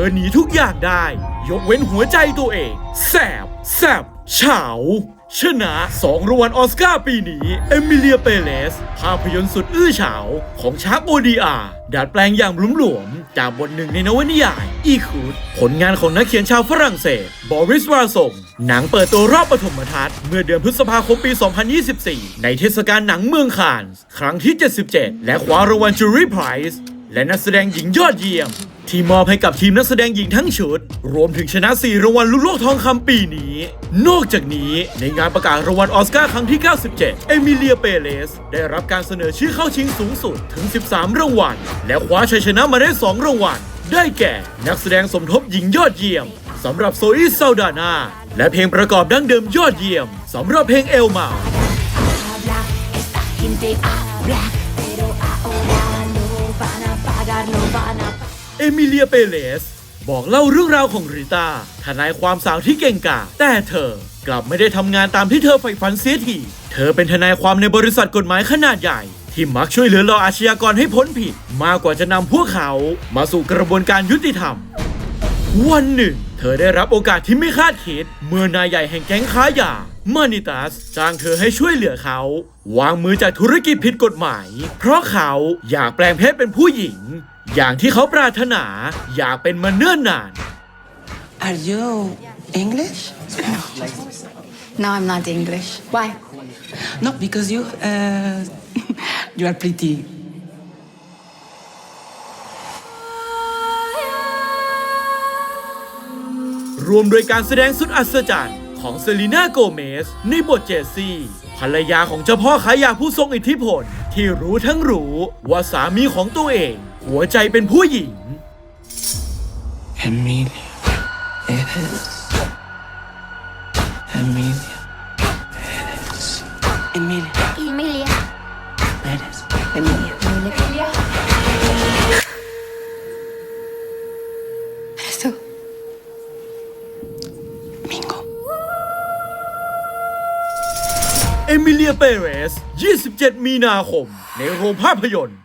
อหนีทุกอย่างได้ ยกเว้นหัวใจตัวเอง แสบ แสบเฉาชนะสองรางวัลออสการ์ปีนี้ เอมิเลียเปเลส ภาพยนตร์สุดอื้อฉาว ของชาร์กโอดีอาดัดแปลงอย่างหลวมๆ จากบทหนึ่งในนวนิยาย อีคูด ผลงานของนักเขียนชาวฝรั่งเศส บอริสวาสมหนังเปิดตัวรอบปฐมทัศน์ เมื่อเดือนพฤษภาคมปี 2024 ในเทศกาลหนังเมืองคานส์ ครั้งที่ 77 และคว้ารางวัลจูรี่ไพรส์ และนักแสดงหญิงยอดเยี่ยม ที่มอบให้กับทีมนักแสดงหญิงทั้งชุด รวมถึงชนะ 4 รางวัลลุโลกทองคำปีนี้ นอกจากนี้ในงานประกาศรางวัลออสการ์ครั้งที่ 97 เอมิเลียเปเลส ได้รับการเสนอชื่อเข้าชิงสูงสุดถึง 13 รางวัล และคว้าชัยชนะมาได้ 2 รางวัล ได้แก่ นักแสดงสมทบหญิงยอดเยี่ยมสำหรับโซอีซาดานาและเพลงประกอบดั้งเดิมยอดเยี่ยมสำหรับเพลงเอลมา เอมิเลียเปเลส บอกเล่าเรื่องราวของริตาทนายความสาวที่เก่งกาจแต่เธอกลับไม่ได้ทำงานตามที่เธอใฝ่ฝันเสียทีเธอเป็นทนายความในบริษัทกฎหมายขนาดใหญ่ ที่มักช่วยเหลือเหล่าอาชญากรให้พ้นผิด มากกว่าจะนำพวกเขา มาสู่กระบวนการยุติธรรม วันหนึ่ง เธอได้รับโอกาสที่ไม่คาดคิด เมื่อนายใหญ่แห่งแก๊งค้ายามานิตัสจ้างเธอให้ช่วยเหลือเขา วางมือจากธุรกิจผิดกฎหมาย เพราะเขาอยากแปลงเพศเป็นผู้หญิง อย่างที่เขาปรารถนา อยากเป็นมาเนิ่นนาน Are you English? No, I'm not English. Why? No, because you uh, you are pretty. รวมโดยการแสดงสุดอัศจรรย์ของเซลีนาโกเมสในบทเจสซี่ภรรยาของเจ้าพ่อขายยาผู้ทรงอิทธิพล ที่รู้ทั้งรู้ว่าสามีของตัวเอง หัวใจเป็นผู้หญิง Emilia. Eres. Emilia. Eres. Emilia. Emilia. Eres. เอมิเลียเปเรส 27 มีนาคม ในโรงภาพยนตร์